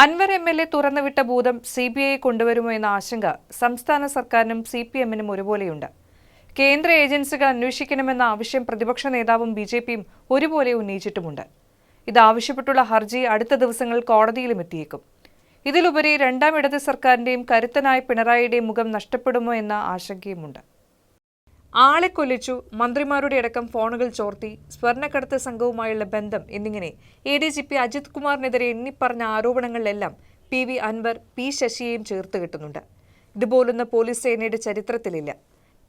Anwar M L A തുറന്നുവിട്ട ഭൂതം C B I കൊണ്ടുവരുമോ എന്ന ആശങ്ക സംസ്ഥാന സർക്കാരിനും സി പി എമ്മിനും ഒരുപോലെയുണ്ട്. കേന്ദ്ര ഏജൻസികൾ അന്വേഷിക്കണമെന്ന ആവശ്യം പ്രതിപക്ഷ നേതാവും ബി ജെ പിയും ഒരുപോലെ ഉന്നയിച്ചിട്ടുമുണ്ട്. ഇതാവശ്യപ്പെട്ടുള്ള ഹർജി അടുത്ത ദിവസങ്ങൾ കോടതിയിലും എത്തിയേക്കും. ഇതിലുപരി രണ്ടാം ഇടത് സർക്കാരിന്റെയും കരുത്തനായ പിണറായിയുടെയും മുഖം നഷ്ടപ്പെടുമോ എന്ന ആശങ്കയുമുണ്ട്. ആളെ കൊല്ലിച്ചു മന്ത്രിമാരുടെ അടക്കം ഫോണുകൾ ചോർത്തി സ്വർണക്കടത്ത് സംഘവുമായുള്ള ബന്ധം എന്നിങ്ങനെ A D G P Ajith കുമാറിനെതിരെ എണ്ണിപ്പറഞ്ഞ ആരോപണങ്ങളിലെല്ലാം പി വി അൻവർ പി ശശിയെയും ചേർത്ത് കിട്ടുന്നുണ്ട്. ഇതുപോലൊന്ന് പോലീസ് സേനയുടെ ചരിത്രത്തിലില്ല.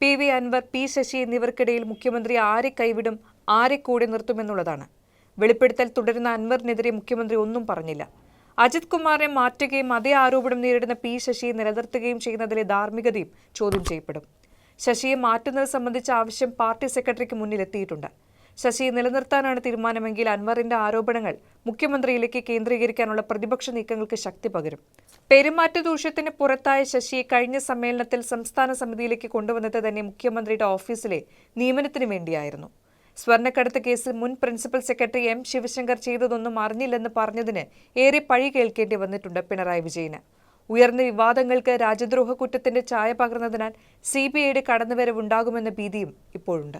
P V Anvar P Sasi എന്നിവർക്കിടയിൽ മുഖ്യമന്ത്രി ആരെ കൈവിടും ആരെ കൂടെ നിർത്തുമെന്നുള്ളതാണ് വെളിപ്പെടുത്തൽ തുടരുന്ന അൻവറിനെതിരെ മുഖ്യമന്ത്രി ഒന്നും പറഞ്ഞില്ല. അജിത് കുമാറിനെ മാറ്റുകയും അതേ ആരോപണം നേരിടുന്ന പി ശശിയെ നിലനിർത്തുകയും ചെയ്യുന്നതിലെ ധാർമ്മികതയും ചോദ്യം ചെയ്യപ്പെടും. ശശിയെ മാറ്റുന്നത് സംബന്ധിച്ച ആവശ്യം പാർട്ടി സെക്രട്ടറിക്ക് മുന്നിലെത്തിയിട്ടുണ്ട് ശശി നിലനിർത്താനാണ് തീരുമാനമെങ്കിൽ അൻവറിന്റെ ആരോപണങ്ങൾ മുഖ്യമന്ത്രിയിലേക്ക് കേന്ദ്രീകരിക്കാനുള്ള പ്രതിപക്ഷ നീക്കങ്ങൾക്ക് ശക്തി പകരും. പെരുമാറ്റ ദൂഷ്യത്തിന് പുറത്തായ ശശിയെ കഴിഞ്ഞ സമ്മേളനത്തിൽ സംസ്ഥാന സമിതിയിലേക്ക് കൊണ്ടുവന്നത് തന്നെ മുഖ്യമന്ത്രിയുടെ ഓഫീസിലെ നിയമനത്തിന് വേണ്ടിയായിരുന്നു. സ്വർണക്കടത്ത് കേസിൽ മുൻ പ്രിൻസിപ്പൽ സെക്രട്ടറി എം ശിവശങ്കർ ചെയ്തതൊന്നും അറിഞ്ഞില്ലെന്ന് പറഞ്ഞതിന് ഏറെ പഴി കേൾക്കേണ്ടി വന്നിട്ടുണ്ട് പിണറായി വിജയന്. ഉയർന്ന വിവാദങ്ങൾക്ക് രാജ്യദ്രോഹ കുറ്റത്തിന്റെ ഛായ പകർന്നതിനാൽ സി ബി ഐയുടെ കടന്നുവരവുണ്ടാകുമെന്ന ഭീതിയും ഇപ്പോഴുണ്ട്.